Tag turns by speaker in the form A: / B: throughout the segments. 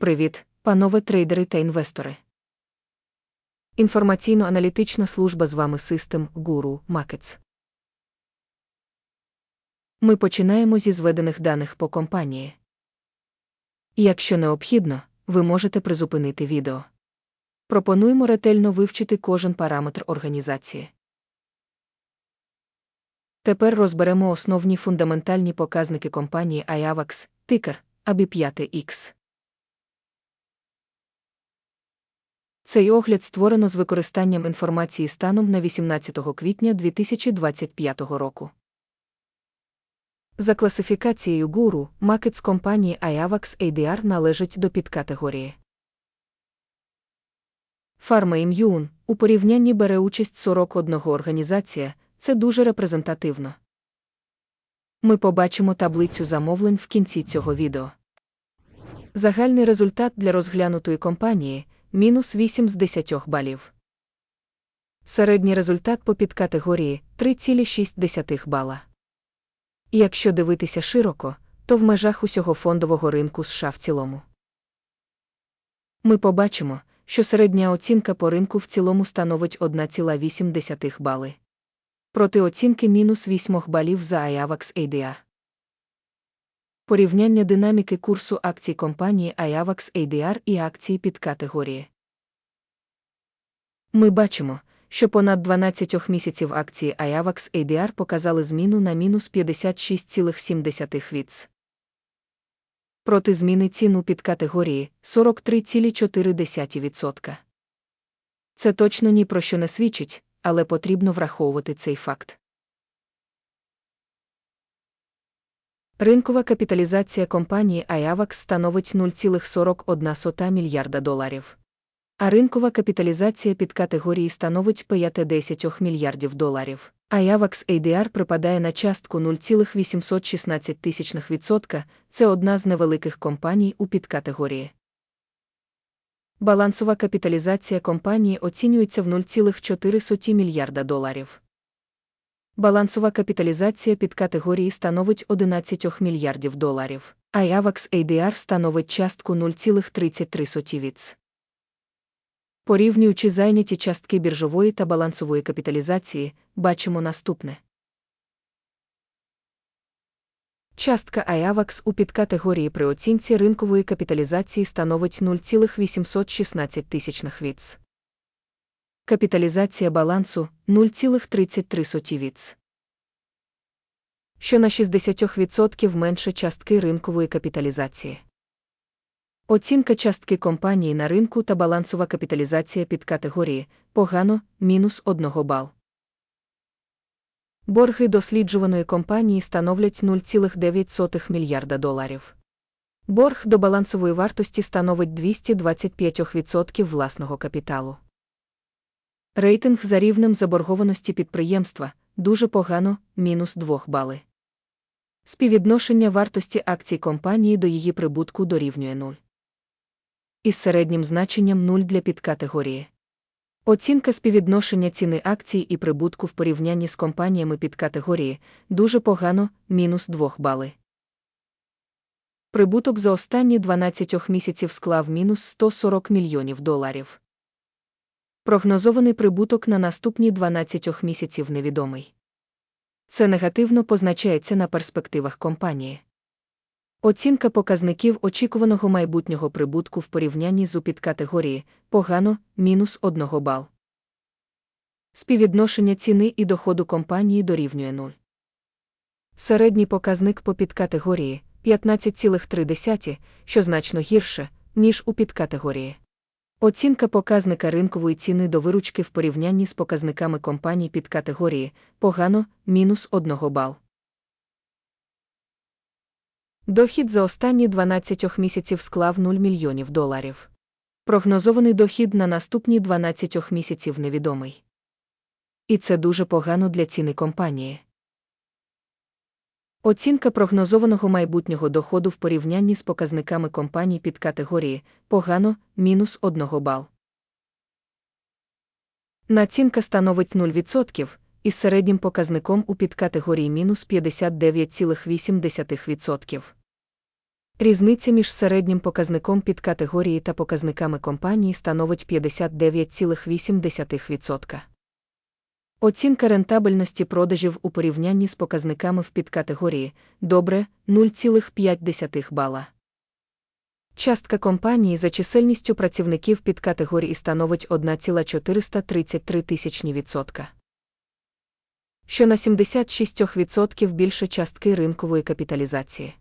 A: Привіт, панове трейдери та інвестори. Інформаційно-аналітична служба з вами System Guru Markets. Ми починаємо зі зведених даних по компанії. Якщо необхідно, ви можете призупинити відео. Пропонуємо ретельно вивчити кожен параметр організації. Тепер розберемо основні фундаментальні показники компанії IAVAX, тикер, AB5X. Цей огляд створено з використанням інформації станом на 18 квітня 2025 року. За класифікацією гуру, макет компанії IAVAX ADR належить до підкатегорії. Pharma Immune у порівнянні бере участь 41 організація, це дуже репрезентативно. Ми побачимо таблицю замовлень в кінці цього відео. Загальний результат для розглянутої компанії мінус 8 з 10 балів. Середній результат по підкатегорії 3,6 бала. Якщо дивитися широко, то в межах усього фондового ринку США в цілому. Ми побачимо, що середня оцінка по ринку в цілому становить 1,8 бали. Проти оцінки мінус 8 балів за IAVAX ADR. Порівняння динаміки курсу акцій компанії IAVAX ADR і акції під категорії. Ми бачимо, що понад 12 місяців акції IAVAX ADR показали зміну на мінус 56,7 віц. Проти зміни ціну під категорії 43,4%. Це точно ні про що не свідчить, але потрібно враховувати цей факт. Ринкова капіталізація компанії IAVAX становить 0,41 мільярда доларів. А ринкова капіталізація під категорії становить 5-10 мільярдів доларів. IAVAX ADR припадає на частку 0,816%, це одна з невеликих компаній у підкатегорії. Балансова капіталізація компанії оцінюється в 0,4 мільярда доларів. Балансова капіталізація під категорії становить 11 мільярдів доларів, а IAVAX ADR становить частку 0,33 віц. Порівнюючи зайняті частки біржової та балансової капіталізації, бачимо наступне. Частка IAVAX у підкатегорії при оцінці ринкової капіталізації становить 0,816 тисячних віц. Капіталізація балансу 0,33 віц. Що на 60% менше частки ринкової капіталізації. Оцінка частки компанії на ринку та балансова капіталізація під категорії погано мінус 1 бал. Борги досліджуваної компанії становлять 0,9 мільярда доларів. Борг до балансової вартості становить 225% власного капіталу. Рейтинг за рівнем заборгованості підприємства дуже погано мінус 2 бали. Співвідношення вартості акцій компанії до її прибутку дорівнює 0. Із середнім значенням 0 для підкатегорії. Оцінка співвідношення ціни акцій і прибутку в порівнянні з компаніями під категорії дуже погано мінус 2 бали. Прибуток за останні 12 місяців склав мінус 140 мільйонів доларів. Прогнозований прибуток на наступні 12 місяців невідомий. Це негативно позначається на перспективах компанії. Оцінка показників очікуваного майбутнього прибутку в порівнянні з підкатегорії погано мінус 1 бал. Співвідношення ціни і доходу компанії дорівнює 0. Середній показник по підкатегорії 15,3, що значно гірше, ніж у підкатегорії. Оцінка показника ринкової ціни до виручки в порівнянні з показниками компаній під категорії погано мінус 1 бал. Дохід за останні 12 місяців склав 0 мільйонів доларів. Прогнозований дохід на наступні 12 місяців невідомий. І це дуже погано для ціни компанії. Оцінка прогнозованого майбутнього доходу в порівнянні з показниками компаній під категорії погано мінус 1 бал. Націнка становить 0% із середнім показником у підкатегорії мінус 59,8%. Різниця між середнім показником під категорії та показниками компанії становить 59,8%. Оцінка рентабельності продажів у порівнянні з показниками в підкатегорії добре 0,5 бала. Частка компанії за чисельністю працівників під категорії становить 1,433 тисячні відсотка. Що на 76% більше частки ринкової капіталізації.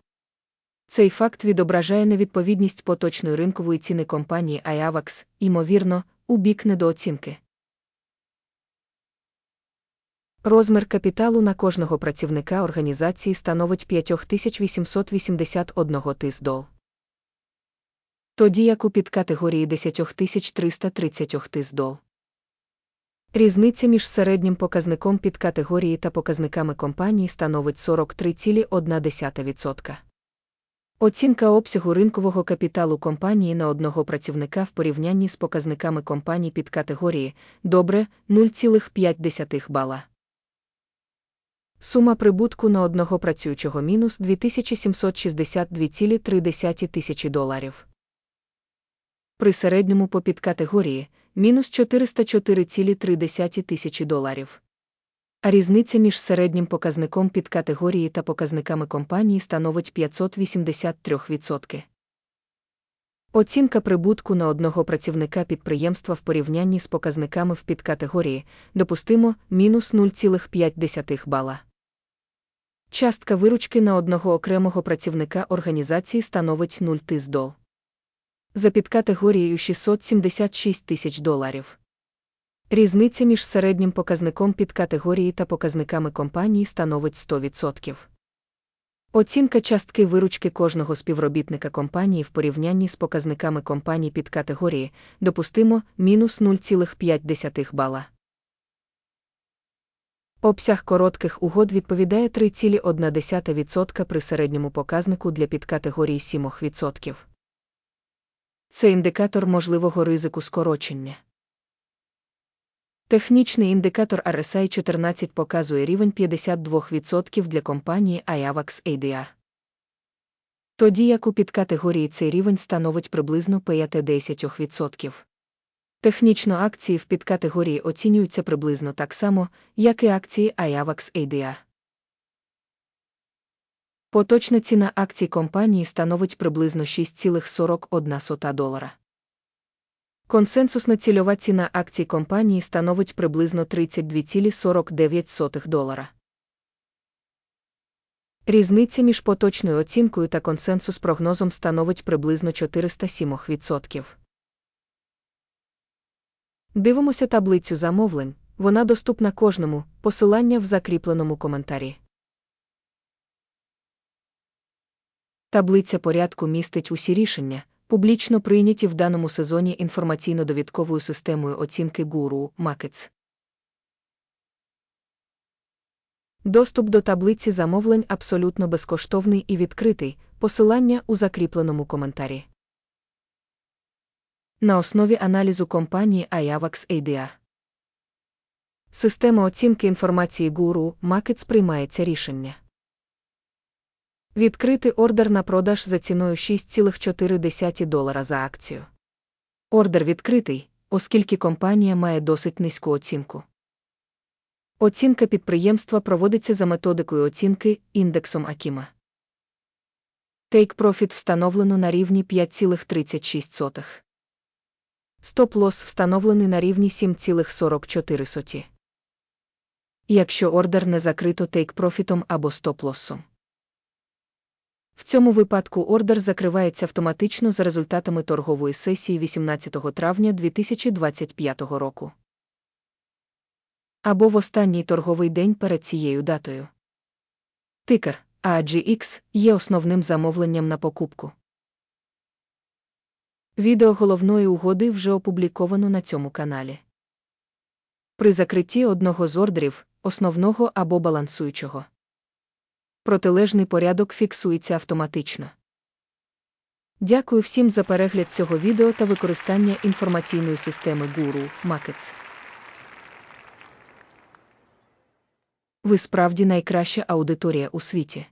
A: Цей факт відображає невідповідність поточної ринкової ціни компанії IAVAX, ймовірно, у бік недооцінки. Розмір капіталу на кожного працівника організації становить 5881 тис дол. Тоді як у підкатегорії 10330 тис дол. Різниця між середнім показником підкатегорії та показниками компанії становить 43,1%. Оцінка обсягу ринкового капіталу компанії на одного працівника в порівнянні з показниками компаній під категорії добре 0,5 бала. Сума прибутку на одного працюючого мінус 2762,3 тисячі доларів. При середньому по підкатегорії мінус 404,3 тисячі доларів. А різниця між середнім показником підкатегорії та показниками компанії становить 583%. Оцінка прибутку на одного працівника підприємства в порівнянні з показниками в підкатегорії допустимо мінус 0,5 бала. Частка виручки на одного окремого працівника організації становить 0 тис дол. За підкатегорією 676 тисяч доларів. Різниця між середнім показником підкатегорії та показниками компанії становить 100%. Оцінка частки виручки кожного співробітника компанії в порівнянні з показниками компаній під категорії допустимо мінус 0,5 бала. Обсяг коротких угод відповідає 3,1% при середньому показнику для підкатегорії 7%. Це індикатор можливого ризику скорочення. Технічний індикатор RSI 14 показує рівень 52% для компанії IAVAX ADR. Тоді як у підкатегорії цей рівень становить приблизно 5-10%. Технічно акції в підкатегорії оцінюються приблизно так само, як і акції IAVAX ADR. Поточна ціна акцій компанії становить приблизно 6,41 долара. Консенсусна цільова ціна акцій компанії становить приблизно 32,49 долара. Різниця між поточною оцінкою та консенсус прогнозом становить приблизно 407%. Дивимося таблицю замовлень, вона доступна кожному, посилання в закріпленому коментарі. Таблиця порядку містить усі рішення, публічно прийняті в даному сезоні інформаційно-довідковою системою оцінки Guru Markets. Доступ до таблиці замовлень абсолютно безкоштовний і відкритий, посилання у закріпленому коментарі. На основі аналізу компанії IAVAX ADR. Система оцінки інформації Guru Markets приймається рішення. Відкрити ордер на продаж за ціною 6,4 долара за акцію. Ордер відкритий, оскільки компанія має досить низьку оцінку. Оцінка підприємства проводиться за методикою оцінки індексом Акіма. Take Profit встановлено на рівні 5,36. Стоп-лосс встановлений на рівні 7,44. соті. Якщо ордер не закрито Profit або стоп-лоссом. В цьому випадку ордер закривається автоматично за результатами торгової сесії 18 травня 2025 року. Або в останній торговий день перед цією датою. Тикер AGX є основним замовленням на покупку. Відео головної угоди вже опубліковано на цьому каналі. При закритті одного з ордерів, основного або балансуючого протилежний порядок фіксується автоматично. Дякую всім за перегляд цього відео та використання інформаційної системи Guru Markets. Ви справді найкраща аудиторія у світі.